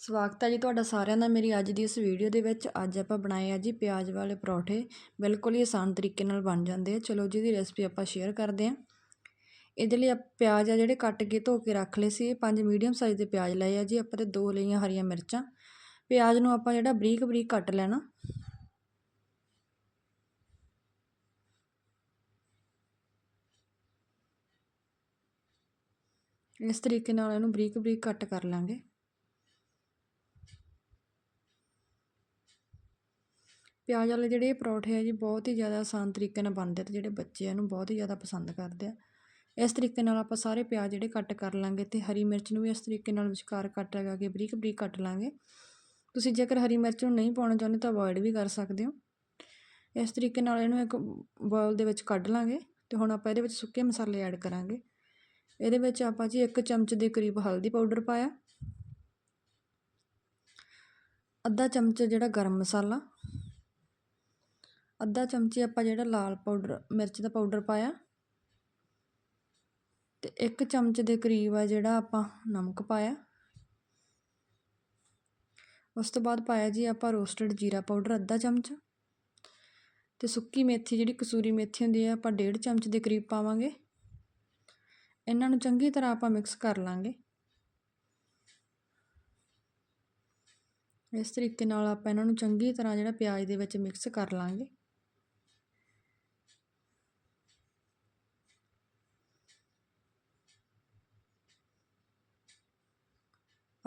ਸਵਾਗਤ ਹੈ ਜੀ ਤੁਹਾਡਾ ਸਾਰਿਆਂ ਦਾ ਮੇਰੀ ਅੱਜ ਦੀ ਇਸ ਵੀਡੀਓ ਦੇ ਵਿੱਚ। ਅੱਜ ਆਪਾਂ ਬਣਾਏ ਆ ਜੀ ਪਿਆਜ਼ ਵਾਲੇ ਪਰੌਠੇ। ਬਿਲਕੁਲ ਹੀ ਆਸਾਨ ਤਰੀਕੇ ਨਾਲ ਬਣ ਜਾਂਦੇ ਆ। ਚਲੋ ਜੀ ਦੀ ਰੈਸਪੀ ਆਪਾਂ ਸ਼ੇਅਰ ਕਰਦੇ ਆ ਇਹਦੇ ਲਈ ਆਪਾਂ ਪਿਆਜ਼ ਆ ਜਿਹੜੇ ਕੱਟ ਕੇ ਧੋ ਕੇ ਰੱਖ ਲਏ ਸੀ। ਪੰਜ ਮੀਡੀਅਮ ਸਾਈਜ਼ ਦੇ ਪਿਆਜ਼ ਲਏ ਆ ਜੀ। ਆਪਾਂ ਤੇ ਦੋ ਲਈਆਂ ਹਰੀਆਂ ਮਿਰਚਾਂ। ਪਿਆਜ਼ ਨੂੰ ਆਪਾਂ ਜਿਹੜਾ ਬਰੀਕ ਬਰੀਕ ਕੱਟ ਲੈਣਾ। ਇਸ ਤਰੀਕੇ ਨਾਲ ਇਹਨੂੰ ਬਰੀਕ ਬਰੀਕ ਕੱਟ ਕਰ ਲਾਂਗੇ। ਪਿਆਜ਼ ਵਾਲੇ ਜਿਹੜੇ ਪਰੌਂਠੇ ਆ ਜੀ, ਬਹੁਤ ਹੀ ਜ਼ਿਆਦਾ ਆਸਾਨ ਤਰੀਕੇ ਨਾਲ ਬਣਦੇ ਅਤੇ ਜਿਹੜੇ ਬੱਚੇ ਆ ਇਹਨੂੰ ਬਹੁਤ ਹੀ ਜ਼ਿਆਦਾ ਪਸੰਦ ਕਰਦੇ ਆ। ਇਸ ਤਰੀਕੇ ਨਾਲ ਆਪਾਂ ਸਾਰੇ ਪਿਆਜ਼ ਜਿਹੜੇ ਕੱਟ ਕਰ ਲਾਂਗੇ ਅਤੇ ਹਰੀ ਮਿਰਚ ਨੂੰ ਵੀ ਇਸ ਤਰੀਕੇ ਨਾਲ ਵਿਚਕਾਰ ਕੱਟ ਲਗਾ ਕੇ ਬਰੀਕ ਬਰੀਕ ਕੱਟ ਲਾਂਗੇ। ਤੁਸੀਂ ਜੇਕਰ ਹਰੀ ਮਿਰਚ ਨੂੰ ਨਹੀਂ ਪਾਉਣਾ ਚਾਹੁੰਦੇ ਤਾਂ ਅਵੋਇਡ ਵੀ ਕਰ ਸਕਦੇ ਹੋ। ਇਸ ਤਰੀਕੇ ਨਾਲ ਇਹਨੂੰ ਇੱਕ ਬਾਉਲ ਦੇ ਵਿੱਚ ਕੱਢ ਲਾਂਗੇ ਤੇ ਹੁਣ ਆਪਾਂ ਇਹਦੇ ਵਿੱਚ ਸੁੱਕੇ ਮਸਾਲੇ ਐਡ ਕਰਾਂਗੇ। ਇਹਦੇ ਵਿੱਚ ਆਪਾਂ ਜੀ ਇੱਕ ਚਮਚ ਦੇ ਕਰੀਬ ਹਲਦੀ ਪਾਊਡਰ ਪਾਇਆ। ਅੱਧਾ ਚਮਚ ਜਿਹੜਾ ਗਰਮ ਮਸਾਲਾ ਅੱਧਾ ਚਮਚੀ ਆਪਾਂ ਜਿਹੜਾ ਲਾਲ ਪਾਊਡਰ ਮਿਰਚ ਦਾ ਪਾਊਡਰ ਪਾਇਆ ਅਤੇ ਇੱਕ ਚਮਚ ਦੇ ਕਰੀਬ ਆ ਜਿਹੜਾ ਆਪਾਂ ਨਮਕ ਪਾਇਆ। ਉਸ ਤੋਂ ਬਾਅਦ ਪਾਇਆ ਜੀ ਆਪਾਂ ਰੋਸਟਡ ਜੀਰਾ ਪਾਊਡਰ ਅੱਧਾ ਚਮਚ ਤੇ ਸੁੱਕੀ ਮੇਥੀ ਜਿਹੜੀ ਕਸੂਰੀ ਮੇਥੀ ਹੁੰਦੀ ਹੈ ਆਪਾਂ ਡੇਢ ਚਮਚ ਦੇ ਕਰੀਬ ਪਾਵਾਂਗੇ। ਇਹਨਾਂ ਨੂੰ ਚੰਗੀ ਤਰ੍ਹਾਂ ਆਪਾਂ ਮਿਕਸ ਕਰ ਲਾਂਗੇ। ਇਸ ਤਰੀਕੇ ਨਾਲ ਆਪਾਂ ਇਹਨਾਂ ਨੂੰ ਚੰਗੀ ਤਰ੍ਹਾਂ ਜਿਹੜਾ ਪਿਆਜ਼ ਦੇ ਵਿੱਚ ਮਿਕਸ ਕਰ ਲਾਂਗੇ।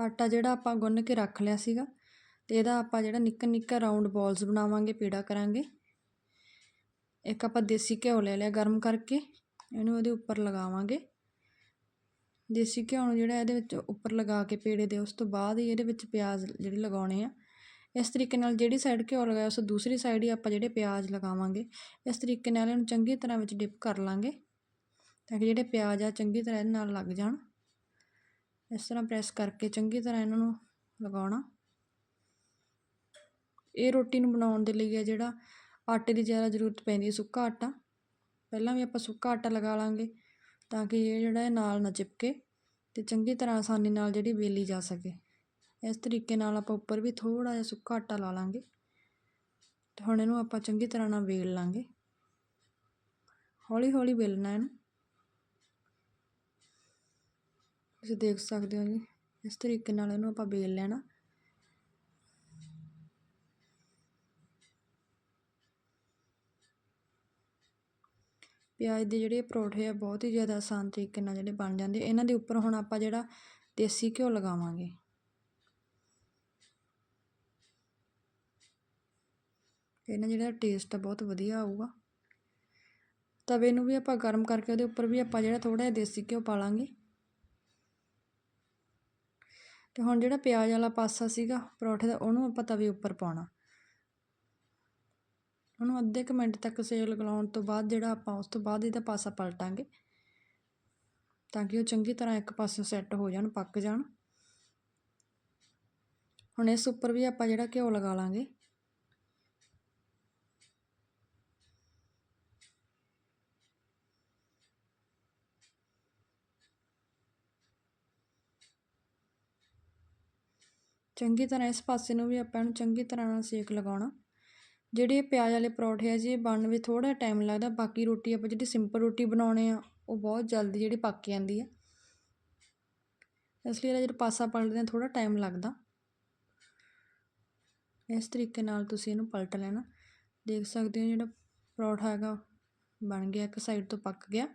ਆਟਾ ਜਿਹੜਾ ਆਪਾਂ ਗੁੰਨ ਕੇ ਰੱਖ ਲਿਆ ਸੀਗਾ ਤੇ ਇਹਦਾ ਆਪਾਂ ਜਿਹੜਾ ਨਿੱਕਾ ਨਿੱਕਾ ਰਾਉਂਡ ਬਾਲਸ ਬਣਾਵਾਂਗੇ, ਪੇੜਾ ਕਰਾਂਗੇ। ਇੱਕ ਆਪਾਂ ਦੇਸੀ ਘਿਓ ਲੈ ਲਿਆ ਗਰਮ ਕਰਕੇ, ਇਹਨੂੰ ਉਹਦੇ ਉੱਪਰ ਲਗਾਵਾਂਗੇ। ਦੇਸੀ ਘਿਓ ਨੂੰ ਜਿਹੜਾ ਇਹਦੇ ਵਿੱਚ ਉੱਪਰ ਲਗਾ ਕੇ ਪੇੜੇ ਦੇ ਉਸ ਤੋਂ ਬਾਅਦ ਹੀ ਇਹਦੇ ਵਿੱਚ ਪਿਆਜ਼ ਜਿਹੜੇ ਲਗਾਉਣੇ ਆ। ਇਸ ਤਰੀਕੇ ਨਾਲ ਜਿਹੜੀ ਸਾਈਡ ਘਿਓ ਲਗਾਇਆ, ਉਸ ਦੂਸਰੀ ਸਾਈਡ ਹੀ ਆਪਾਂ ਜਿਹੜੇ ਪਿਆਜ਼ ਲਗਾਵਾਂਗੇ, ਇਸ ਤਰੀਕੇ ਨਾਲ ਇਹਨੂੰ ਚੰਗੀ ਤਰ੍ਹਾਂ ਵਿੱਚ ਡਿਪ ਕਰ ਲਾਂਗੇ, ਤਾਂ ਕਿ ਜਿਹੜੇ ਪਿਆਜ਼ ਆ ਚੰਗੀ ਤਰ੍ਹਾਂ ਇਹਦੇ ਨਾਲ ਲੱਗ ਜਾਣ। ਇਸ ਤਰ੍ਹਾਂ ਪ੍ਰੈਸ ਕਰਕੇ ਚੰਗੀ ਤਰ੍ਹਾਂ ਇਹਨਾਂ ਨੂੰ ਲਗਾਉਣਾ। ਇਹ ਰੋਟੀ ਨੂੰ ਬਣਾਉਣ ਦੇ ਲਈ ਹੈ ਜਿਹੜਾ ਆਟੇ ਦੀ ਜ਼ਿਆਦਾ ਜ਼ਰੂਰਤ ਪੈਂਦੀ ਹੈ, ਸੁੱਕਾ ਆਟਾ। ਪਹਿਲਾਂ ਵੀ ਆਪਾਂ ਸੁੱਕਾ ਆਟਾ ਲਗਾ ਲਾਂਗੇ ਤਾਂ ਕਿ ਇਹ ਜਿਹੜਾ ਇਹ ਨਾਲ ਨਾ ਚਿਪਕੇ ਤੇ ਚੰਗੀ ਤਰ੍ਹਾਂ ਆਸਾਨੀ ਨਾਲ ਜਿਹੜੀ ਵੇਲੀ ਜਾ ਸਕੇ। ਇਸ ਤਰੀਕੇ ਨਾਲ ਆਪਾਂ ਉੱਪਰ ਵੀ ਥੋੜਾ ਜਿਹਾ ਸੁੱਕਾ ਆਟਾ ਲਾ ਲਾਂਗੇ ਤੇ ਹੁਣ ਇਹਨੂੰ ਆਪਾਂ ਚੰਗੀ ਤਰ੍ਹਾਂ ਨਾਲ ਵੇਲ ਲਾਂਗੇ। ਹੌਲੀ ਹੌਲੀ ਵੇਲਣਾ ਇਹਨੂੰ। ਤੁਸੀਂ ਦੇਖ ਸਕਦੇ ਹੋ ਜੀ, ਇਸ ਤਰੀਕੇ ਨਾਲ ਇਹਨੂੰ ਆਪਾਂ ਵੇਲ ਲੈਣਾ। ਪਿਆਜ਼ ਦੇ ਜਿਹੜੇ ਪਰੌਠੇ ਆ, ਬਹੁਤ ਹੀ ਜ਼ਿਆਦਾ ਆਸਾਨ ਤਰੀਕੇ ਨਾਲ ਜਿਹੜੇ ਬਣ ਜਾਂਦੇ। ਇਹਨਾਂ ਦੇ ਉੱਪਰ ਹੁਣ ਆਪਾਂ ਜਿਹੜਾ ਦੇਸੀ ਘਿਓ ਲਗਾਵਾਂਗੇ। ਇਹਨਾਂ ਜਿਹੜਾ ਟੇਸਟ ਆ, ਬਹੁਤ ਵਧੀਆ ਆਊਗਾ। ਤਵੇ ਨੂੰ ਵੀ ਆਪਾਂ ਗਰਮ ਕਰਕੇ ਉਹਦੇ ਉੱਪਰ ਵੀ ਆਪਾਂ ਜਿਹੜਾ ਥੋੜਾ ਜਿਹਾ ਦੇਸੀ ਘਿਓ ਪਾ ਲਾਂਗੇ। ਅਤੇ ਹੁਣ ਜਿਹੜਾ ਪਿਆਜ਼ ਵਾਲਾ ਪਾਸਾ ਸੀਗਾ ਪਰੌਂਠੇ ਦਾ, ਉਹਨੂੰ ਆਪਾਂ ਤਵੇ ਉੱਪਰ ਪਾਉਣਾ। ਉਹਨੂੰ ਅੱਧੇ ਕੁ ਮਿੰਟ ਤੱਕ ਸੇਕ ਲਗਾਉਣ ਤੋਂ ਬਾਅਦ ਜਿਹੜਾ ਆਪਾਂ ਉਸ ਤੋਂ ਬਾਅਦ ਇਹਦਾ ਪਾਸਾ ਪਲਟਾਂਗੇ। ਤਾਂ ਕਿ ਉਹ ਚੰਗੀ ਤਰ੍ਹਾਂ ਇੱਕ ਪਾਸੇ ਸੈੱਟ ਹੋ ਜਾਣ, ਪੱਕ ਜਾਣ। ਹੁਣ ਇਸ ਉੱਪਰ ਵੀ ਆਪਾਂ ਜਿਹੜਾ ਘਿਓ ਲਗਾ ਲਾਂਗੇ। ਚੰਗੀ ਤਰ੍ਹਾਂ ਇਸ ਪਾਸੇ ਨੂੰ ਵੀ ਆਪਾਂ ਇਹਨੂੰ ਚੰਗੀ ਤਰ੍ਹਾਂ ਨਾਲ ਸੇਕ ਲਗਾਉਣਾ। ਜਿਹੜੇ ਇਹ ਪਿਆਜ਼ ਵਾਲੇ ਪਰੌਂਠੇ ਆ ਜੀ, ਇਹ ਬਣਨ ਵਿੱਚ ਥੋੜਾ ਟਾਈਮ ਲੱਗਦਾ। ਬਾਕੀ ਰੋਟੀ ਆਪਾਂ ਜਿਹੜੀ ਸਿੰਪਲ ਰੋਟੀ ਬਣਾਉਣੇ ਆ, ਉਹ ਬਹੁਤ ਜਲਦੀ ਜਿਹੜੀ ਪੱਕ ਜਾਂਦੀ ਆ। ਇਸ ਲਈ ਇਹਦਾ ਜਿਹੜਾ ਪਾਸਾ ਪਲਟਦੇ ਆ ਥੋੜਾ ਟਾਈਮ ਲੱਗਦਾ। ਇਸ ਤਰੀਕੇ ਨਾਲ ਤੁਸੀਂ ਇਹਨੂੰ ਪਲਟ ਲੈਣਾ। ਦੇਖ ਸਕਦੇ ਹੋ ਜਿਹੜਾ ਪਰੌਂਠਾ ਹੈਗਾ, ਬਣ ਗਿਆ, ਇੱਕ ਸਾਈਡ ਤੋਂ ਪੱਕ ਗਿਆ।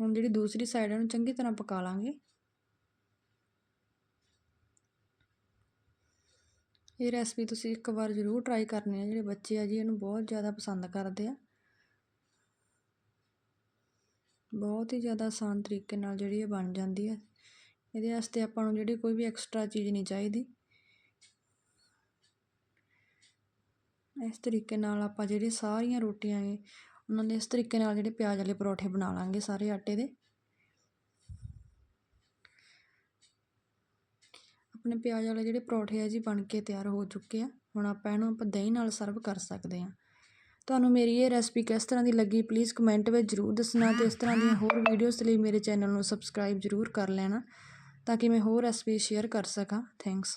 ਹੁਣ ਜਿਹੜੀ ਦੂਸਰੀ ਸਾਈਡ ਹੈ ਉਹਨੂੰ ਚੰਗੀ ਤਰ੍ਹਾਂ ਪਕਾ ਲਾਂਗੇ। ਇਹ ਰੈਸਪੀ ਤੁਸੀਂ ਇੱਕ ਵਾਰ ਜ਼ਰੂਰ ਟਰਾਈ ਕਰਨੀ ਹੈ, ਜਿਹੜੇ ਬੱਚੇ ਆ ਜੀ, ਇਹਨੂੰ ਬਹੁਤ ਜ਼ਿਆਦਾ ਪਸੰਦ ਕਰਦੇ ਆ। ਬਹੁਤ ਹੀ ਜ਼ਿਆਦਾ ਆਸਾਨ ਤਰੀਕੇ ਨਾਲ ਜਿਹੜੀ ਇਹ ਬਣ ਜਾਂਦੀ ਹੈ। ਇਹਦੇ ਵਾਸਤੇ ਆਪਾਂ ਨੂੰ ਜਿਹੜੀ ਕੋਈ ਵੀ ਐਕਸਟਰਾ ਚੀਜ਼ ਨਹੀਂ ਚਾਹੀਦੀ। ਇਸ ਤਰੀਕੇ ਨਾਲ ਆਪਾਂ ਜਿਹੜੇ ਸਾਰੀਆਂ ਰੋਟੀਆਂ ਹੈ ਉਹਨਾਂ ਦੇ ਇਸ ਤਰੀਕੇ ਨਾਲ ਜਿਹੜੇ ਪਿਆਜ਼ ਵਾਲੇ ਪਰੌਂਠੇ ਬਣਾ ਲਾਂਗੇ ਸਾਰੇ ਆਟੇ ਦੇ। ਆਪਣੇ ਪਿਆਜ਼ ਵਾਲੇ ਜਿਹੜੇ ਪਰੌਂਠੇ ਆ ਜੀ ਬਣ ਕੇ ਤਿਆਰ ਹੋ ਚੁੱਕੇ ਆ। ਹੁਣ ਆਪਾਂ ਇਹਨੂੰ ਆਪਾਂ ਦਹੀਂ ਨਾਲ ਸਰਵ ਕਰ ਸਕਦੇ ਹਾਂ ਤੁਹਾਨੂੰ ਮੇਰੀ ਇਹ ਰੈਸਪੀ ਕਿਸ ਤਰ੍ਹਾਂ ਦੀ ਲੱਗੀ ਪਲੀਜ਼ ਕਮੈਂਟ ਵਿੱਚ ਜ਼ਰੂਰ ਦੱਸਣਾ ਤੇ ਇਸ ਤਰ੍ਹਾਂ ਦੀਆਂ ਹੋਰ ਵੀਡੀਓਜ਼ ਲਈ ਮੇਰੇ ਚੈਨਲ ਨੂੰ ਸਬਸਕ੍ਰਾਈਬ ਜ਼ਰੂਰ ਕਰ ਲੈਣਾ ਤਾਂ ਕਿ ਮੈਂ ਹੋਰ ਰੈਸਪੀ ਸ਼ੇਅਰ ਕਰ ਸਕਾਂ। ਥੈਂਕਸ